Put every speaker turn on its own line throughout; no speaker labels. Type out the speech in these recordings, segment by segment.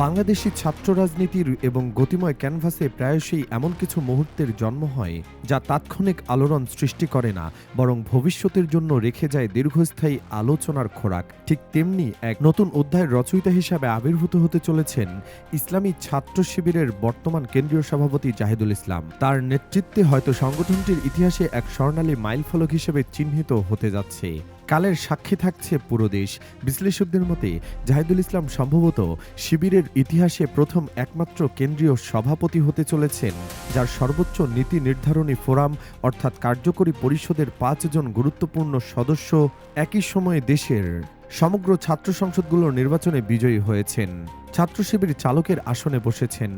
বাংলাদেশি ছাত্র রাজনীতির এবং গতিময় ক্যানভাসে প্রায়শই এমন কিছু মুহূর্তের জন্ম হয় যা তাৎক্ষণিক আলোড়ন সৃষ্টি করে না, বরং ভবিষ্যতের জন্য রেখে যায় দীর্ঘস্থায়ী আলোচনার খোরাক। ঠিক তেমনি এক নতুন অধ্যায়ের রচয়িতা হিসাবে আবির্ভূত হতে চলেছেন ইসলামী ছাত্র শিবিরের বর্তমান কেন্দ্রীয় সভাপতি জাহিদুল ইসলাম। তার নেতৃত্বে হয়তো সংগঠনটির ইতিহাসে এক স্বর্ণালী মাইলফলক হিসেবে চিহ্নিত হতে যাচ্ছে। কালের সাক্ষী থাকছে পুরো দেশ। বিশ্লেষকদের মতে, জাহিদুল ইসলাম সম্ভবত শিবিরের ইতিহাসে প্রথম একমাত্র কেন্দ্রীয় সভাপতি হতে চলেছেন, যার সর্বোচ্চ নীতি নির্ধারণী ফোরাম অর্থাৎ কার্যকরী পরিষদের পাঁচজন গুরুত্বপূর্ণ সদস্য একই সময়ে দেশের সমগ্র ছাত্র সংসদগুলোর নির্বাচনে বিজয়ী হয়েছেন। ছাত্র শিবির চালকের আসনে বসেছেন।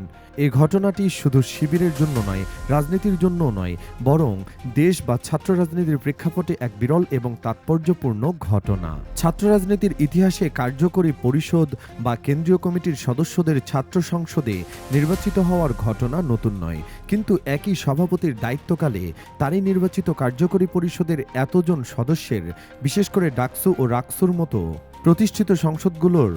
এ ঘটনাটি শুধু শিবিরের জন্য নয়, রাজনীতির জন্য নয়, বরং দেশ বা ছাত্র রাজনীতির প্রেক্ষাপটে এক বিরল এবং তাৎপর্যপূর্ণ ঘটনা। ছাত্র রাজনীতির ইতিহাসে কার্যকরী পরিষদ বা কেন্দ্রীয় কমিটির সদস্যদের ছাত্র সংসদে নির্বাচিত হওয়ার ঘটনা নতুন নয়, কিন্তু একই সভাপতির দায়িত্বকালে তারই নির্বাচিত কার্যকরী পরিষদের এতজন সদস্যের, বিশেষ করে ডাকসু ও রাকসুর মতো প্রতিষ্ঠিত সংসদগুলোর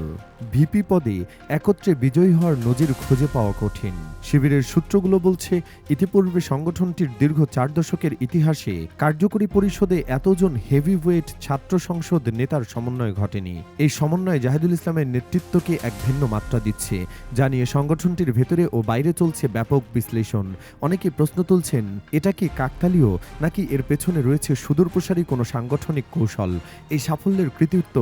ভিপি পদে একত্রে বিজয়ী হওয়ার নজির খুঁজে পাওয়া কঠিন। শিবিরের সূত্রগুলো বলছে, ইতিপূর্বে সংগঠনটির দীর্ঘ চার দশকের ইতিহাসে কার্যকরী পরিষদে এতজন হেভিওয়েট ছাত্র সংসদ নেতার সমন্বয় ঘটেনি। এই সমন্বয় জাহিদুল ইসলামের নেতৃত্বকে এক ভিন্ন মাত্রা দিচ্ছে, যা নিয়ে সংগঠনটির ভেতরে ও বাইরে চলছে ব্যাপক বিশ্লেষণ। অনেকে প্রশ্ন তুলছেন, এটা কি কাকতালীয়, নাকি এর পেছনে রয়েছে সুদূরপ্রসারী কোনো সাংগঠনিক কৌশল? এই সাফল্যের কৃতিত্ব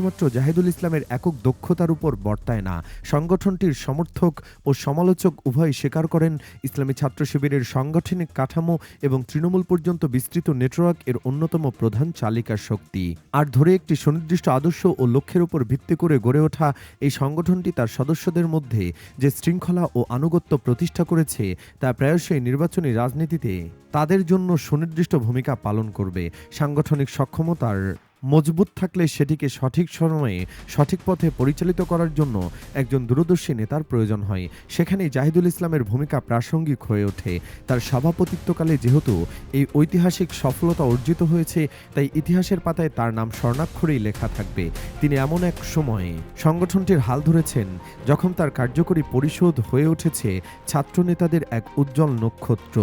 শুধুমাত্র জাহিদুল ইসলামের একক দক্ষতার উপর বর্তায় না, সংগঠনটির সমর্থক ও সমালোচক উভয় স্বীকার করেন, ইসলামী ছাত্র শিবিরের সাংগঠনিক কাঠামো এবং তৃণমূল পর্যন্ত বিস্তৃত নেটওয়ার্ক এর অন্যতম প্রধান চালিকা শক্তি। আর ধরে একটি সুনির্দিষ্ট আদর্শ ও লক্ষ্যের উপর ভিত্তি করে গড়ে ওঠা এই সংগঠনটি তার সদস্যদের মধ্যে যে শৃঙ্খলা ও আনুগত্য প্রতিষ্ঠা করেছে, তা প্রায়শই নির্বাচনী রাজনীতিতে তাদের জন্য সুনির্দিষ্ট ভূমিকা পালন করবে। সাংগঠনিক সক্ষমতার মজবুত থাকলে সেটিকে সঠিক সময়ে সঠিক পথে পরিচালিত করার জন্য একজন দূরদর্শী নেতার প্রয়োজন হয়। সেখানেই জাহিদুল ইসলামের ভূমিকা প্রাসঙ্গিক হয়ে ওঠে। তার সভাপতিত্বকালে যেহেতু এই ঐতিহাসিক সফলতা অর্জিত হয়েছে, তাই ইতিহাসের পাতায় তার নাম স্বর্ণাক্ষরেই লেখা থাকবে। তিনি এমন এক সময়ে সংগঠনটির হাল ধরেছেন, যখন তার কার্যকরী পরিশোধ হয়ে উঠেছে ছাত্রনেতাদের এক উজ্জ্বল নক্ষত্র।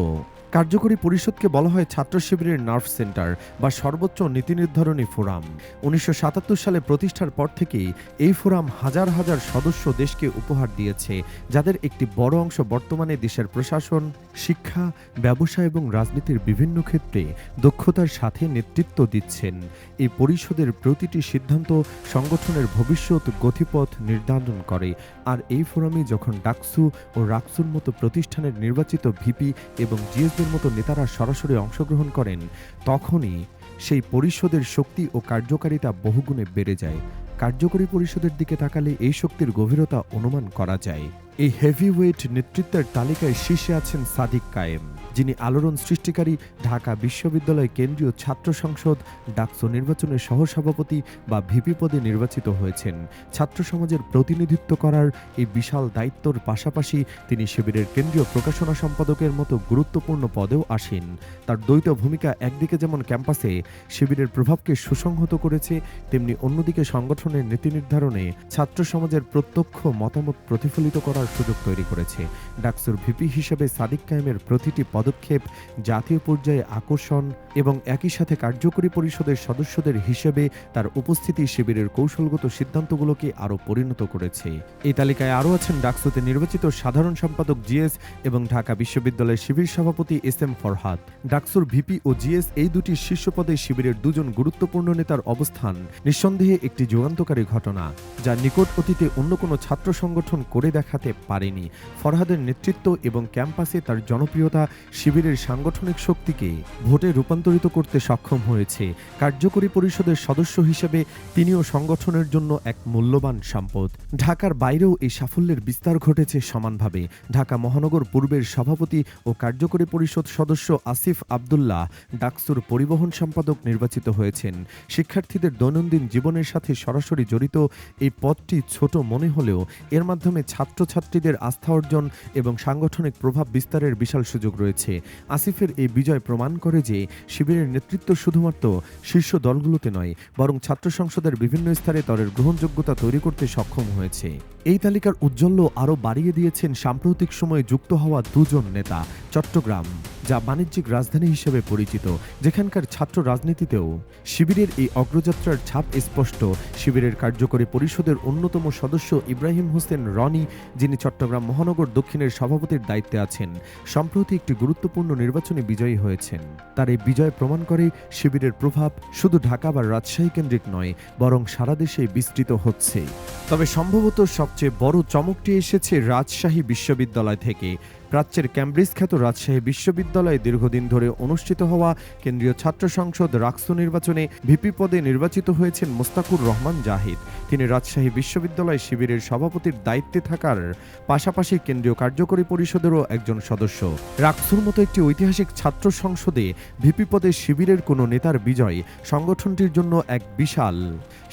কার্যকরী পরিষদকে বলা হয় ছাত্র শিবিরের নার্ভ সেন্টার বা সর্বোচ্চ নীতি নির্ধারণী ফোরাম। উনিশশো সাতাত্তর সালে প্রতিষ্ঠার পর থেকেই এই ফোরাম হাজার হাজার সদস্য দেশকে উপহার দিয়েছে, যাদের একটি বড় অংশ বর্তমানে দেশের প্রশাসন, শিক্ষা, ব্যবসা এবং রাজনীতির বিভিন্ন ক্ষেত্রে দক্ষতার সাথে নেতৃত্ব দিচ্ছেন। এই পরিষদের প্রতিটি সিদ্ধান্ত সংগঠনের ভবিষ্যৎ গতিপথ নির্ধারণ করে। আর এই ফোরামে যখন ডাকসু ও রাকসুর মতো প্রতিষ্ঠানের নির্বাচিত ভিপি এবং জিএসদের মতো নেতারা সরাসরি অংশগ্রহণ করেন, তখনই সেই পরিষদের শক্তি ও কার্যকারিতা বহুগুণে বেড়ে যায়। কার্যকরী পরিষদের দিকে তাকালে এই শক্তির গভীরতা অনুমান করা যায়। এই হেভিওয়েট নেতৃত্বের তালিকায় শীর্ষে আছেন সাদিক কায়েম। যিনি আলোড়ন সৃষ্টিকারী ঢাকা বিশ্ববিদ্যালয় কেন্দ্রীয় ছাত্র সংসদ, ডাকসু নির্বাচনের সহসভাপতি বা ভিপি পদে নির্বাচিত হয়েছেন। ছাত্র সমাজের প্রতিনিধিত্ব করার এই বিশাল দায়িত্বর পাশাপাশি তিনি শিবিরের কেন্দ্রীয় প্রকাশনা সম্পাদকের মতো গুরুত্বপূর্ণ পদেও আসেন। তার দ্বৈত ভূমিকা একদিকে যেমন ক্যাম্পাসে শিবিরের প্রভাবকে সুসংহত করেছে, তেমনি অন্যদিকে সংগঠনের নীতি নির্ধারণে ছাত্র সমাজের প্রত্যক্ষ মতামত প্রতিফলিত করার সুযোগ তৈরি করেছে। ডাকসুর ভিপি হিসেবে সাদিক কায়েমের প্রতিটি পদক্ষেপ, জাতীয় পর্যায়ে আকর্ষণ এবং একই সাথে কার্যকরী পরিষদের সদস্যদের হিসেবে তার উপস্থিতি শিবিরের কৌশলগত সিদ্ধান্তগুলোকে আরও পরিণত করেছে। এই তালিকায় আরও আছেন ডাকসুতে নির্বাচিত সাধারণ সম্পাদক জিএস এবং ঢাকা বিশ্ববিদ্যালয়ের শিবির সভাপতি এস এম ফরহাদ। ডাকসুর ভিপি ও জিএস এই দুটি শীর্ষ পদে শিবিরের দুজন গুরুত্বপূর্ণ নেতার অবস্থান, নিঃসন্দেহে একটি যুগান্তকারী ঘটনা যা নিকট অতীতে অন্য কোনো ছাত্র সংগঠন করে দেখাতে পারেনি। ফরহাদের নেতৃত্ব এবং ক্যাম্পাসে তার জনপ্রিয়তা শিবিরের সাংগঠনিক শক্তিকে ভোটে রূপান্তরিত করতে সক্ষম হয়েছে কার্যকরী পরিষদের সদস্য হিসেবে তিনিও সংগঠনের জন্য এক মূল্যবান সম্পদ। ঢাকার বাইরেও এই সাফল্যের বিস্তার ঘটেছে সমানভাবে। ঢাকা মহানগর পূর্বের সভাপতি ও কার্যকরী পরিষদ সদস্য আসিফ আবদুল্লাহ ডাকসুর পরিবহন সম্পাদক নির্বাচিত হয়েছেন। শিক্ষার্থীদের দৈনন্দিন জীবনের সাথে সরাসরি জড়িত এই পদটি ছোট মনে হলেও এর মাধ্যমে ছাত্রছাত্রীদের আস্থা অর্জন এবং সাংগঠনিক প্রভাব বিস্তারের বিশাল সুযোগ রয়েছে। হয়েছে আসিফের এই বিজয় প্রমাণ করে যে শিবিরের নেতৃত্ব শুধুমাত্র শীর্ষ দলগুলোতে নয়, বরং ছাত্র সংসদের বিভিন্ন স্তরে দলের গ্রহণযোগ্যতা তৈরি করতে সক্ষম হয়েছে। এই তালিকার উজ্জ্বল্য আরও বাড়িয়ে দিয়েছেন সাম্প্রতিক সময়ে যুক্ত হওয়া দুজন নেতা, চট্টগ্রাম। যা বাণিজ্যিক রাজধানী হিসেবে পরিচিত। যেখানকার ছাত্র রাজনীতিতেও শিবিরের এই অগ্রযাত্রার ছাপ স্পষ্ট। শিবিরের কার্যকরী পরিষদের অন্যতম সদস্য ইব্রাহিম হোসেন রনি, যিনি চট্টগ্রাম মহানগর দক্ষিণের সভাপতির দায়িত্বে আছেন, সম্প্রতি একটি গুরুত্বপূর্ণ নির্বাচনে বিজয়ী হয়েছেন। তার এই বিজয় প্রমাণ করে শিবিরের প্রভাব শুধু ঢাকা বা রাজশাহী কেন্দ্রিক নয়, বরং সারা দেশে বিস্তৃত হচ্ছে। তবে সম্ভবত সবচেয়ে বড় চমকটি এসেছে রাজশাহী বিশ্ববিদ্যালয় থেকে। প্রাচ্যের ক্যামব্রিজ খ্যাত রাজশাহী বিশ্ববিদ্যালয়ে দীর্ঘদিন ধরে অনুষ্ঠিত হওয়া কেন্দ্রীয় ছাত্র সংসদ রাকসু নির্বাচনে ভিপি পদে নির্বাচিত হয়েছেন মোস্তাকুর রহমান জাহিদ। তিনি রাজশাহী বিশ্ববিদ্যালয় শিবিরের সভাপতির দায়িত্বে থাকার পাশাপাশি কেন্দ্রীয় কার্যকরী পরিষদেরও একজন সদস্য। রাকসুর মতো একটি ঐতিহাসিক ছাত্র সংসদে ভিপি পদে শিবিরের কোনো নেতার বিজয় সংগঠনটির জন্য এক বিশাল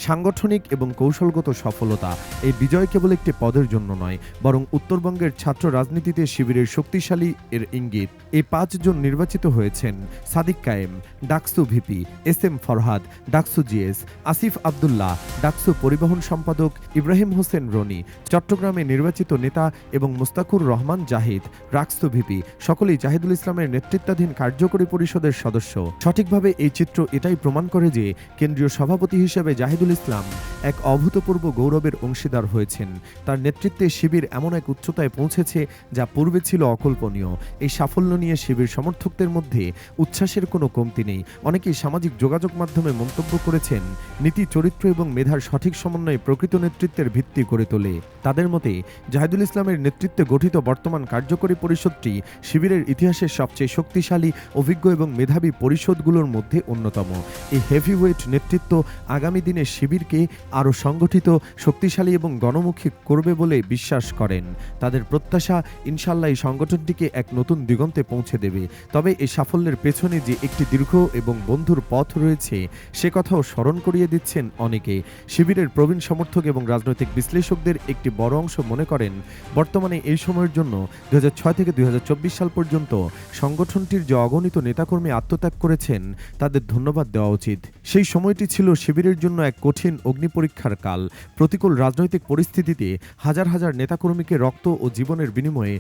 সাংগঠনিক এবং কৌশলগত সফলতা। এই বিজয় কেবল একটি পদের জন্য নয়, বরং উত্তরবঙ্গের ছাত্র রাজনীতিতে শিবিরের শক্তিশালী এর ইঙ্গিত। এই পাঁচজন নির্বাচিত হয়েছেন Sadiq Kayem, DUCSU VP, S M Farhad, DUCSU GS Asif Abdullah, DUCSU পরিবহন সম্পাদক ইব্রাহিম হোসেন রনি, চট্টগ্রামে নির্বাচিত নেতা এবং মুস্তাকুর রহমান জাহিদ, রাকসু ভিপি, সকলেই জাহিদুল ইসলামের নেতৃত্বাধীন কার্যকরী পরিষদের সদস্য। সঠিকভাবে এই চিত্র এটাই প্রমাণ করে যে কেন্দ্রীয় সভাপতি হিসেবে জাহিদুল ইসলাম এক অভূতপূর্ব গৌরবের অংশীদার হয়েছেন। তার নেতৃত্বে শিবির এমন এক উচ্চতায় পৌঁছেছে যা পূর্বে ছিল অকল্পনীয়। এই সাফল্য নিয়ে শিবির সমর্থকদের মধ্যে উচ্ছ্বাসের কোনো কমতি নেই। অনেকেই সামাজিক যোগাযোগ মাধ্যমে মন্তব্য করেছেন, নীতি, চরিত্র এবং মেধার সঠিক সমন্বয়ে প্রকৃত নেতৃত্বের ভিত্তি করে তোলে। তাদের মতে, জাহিদুল ইসলামের নেতৃত্বে গঠিত বর্তমান কার্যকরী পরিষদটি শিবিরের ইতিহাসের সবচেয়ে শক্তিশালী, অভিজ্ঞ এবং মেধাবী পরিষদগুলোর মধ্যে অন্যতম। এই হেভিওয়েট নেতৃত্ব আগামী দিনে শিবিরকে আরও সংগঠিত, শক্তিশালী এবং গণমুখী করবে বলে বিশ্বাস করেন। তাদের প্রত্যাশা ইনশাল্লাহ সংগঠনটিকে এক নতুন দিগন্তে পৌঁছে দেবে। তবে এই সাফল্যের পেছনে যে একটি দীর্ঘ এবং বন্ধুর পথ রয়েছে, সে কথাও স্মরণ করিয়ে দিচ্ছেন অনেকে। শিবিরের প্রবীণ সমর্থক এবং রাজনৈতিক বিশ্লেষকদের একটি বড় অংশ মনে করেন, বর্তমানে এই সময়ের জন্য দু থেকে দুই সাল পর্যন্ত সংগঠনটির যে অগণিত নেতাকর্মী আত্মত্যাগ করেছেন, তাদের ধন্যবাদ দেওয়া উচিত। সেই সময়টি ছিল শিবিরের জন্য এক কঠিন অগ্নিপরীক্ষার কাল। প্রতিকূল রাজনৈতিক পরিস্থিতিতে হাজার হাজার নেতাকর্মীকে রক্ত ও জীবনের বিনিময়ে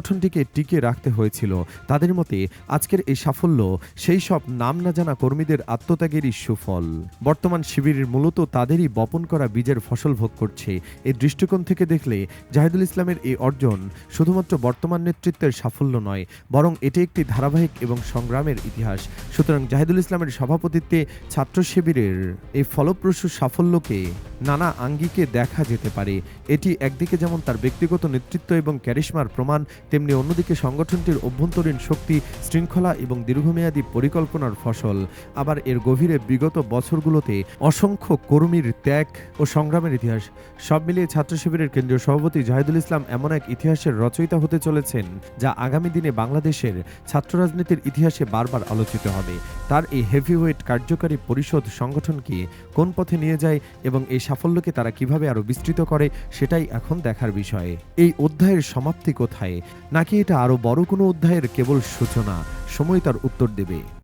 সংগঠনটিকে টিকে রাখতে হয়েছিল। তাদের মতে, আজকের এই সাফল্য সেই সব নাম না জানা কর্মীদের আত্মত্যাগেরই সুফল। বর্তমান শিবিরের মূলত তাদেরই বপন করা বীজের ফসল ভোগ করছে। এই দৃষ্টিকোণ থেকে দেখলে, জাহিদুল ইসলামের এই অর্জন শুধুমাত্র বর্তমান নেতৃত্বের সাফল্য নয়, বরং এটি একটি ধারাবাহিক এবং সংগ্রামের ইতিহাস। সুতরাং জাহিদুল ইসলামের সভাপতিত্বে ছাত্র শিবিরের এই ফলপ্রসূ সাফল্যকে নানা আঙ্গিকে দেখা যেতে পারে। এটি একদিকে যেমন তার ব্যক্তিগত নেতৃত্ব এবং ক্যারিশমার প্রমাণ তেমনি অন্যদিকে সংগঠনটির অভ্যন্তরীণ শক্তি, শৃঙ্খলা এবং দীর্ঘমেয়াদী পরিকল্পনার ফসল। আবার এর গভীরে বিগত বছরগুলোতে অসংখ্য কর্মীর ত্যাগ ও সংগ্রামের ইতিহাস, সব মিলিয়ে ছাত্র শিবিরের কেন্দ্রীয় সভাপতি জাহিদুল ইসলাম এমন এক ইতিহাসের রচয়িতা হতে চলেছেন, যা আগামী দিনে বাংলাদেশের ছাত্র রাজনীতির ইতিহাসে বারবার আলোচিত হবে। তার এই হেভিওয়েট কার্যকারী পরিষদ সংগঠনকে কোন পথে নিয়ে যায় এবং এই সাফল্যকে তারা কীভাবে আরও বিস্তৃত করে, সেটাই এখন দেখার বিষয়। এই অধ্যায়ের সমাপ্তি কোথায়? নাকি এটা আরও বড় কোনো অধ্যায়ের কেবল সূচনা? সময় তার উত্তর দেবে।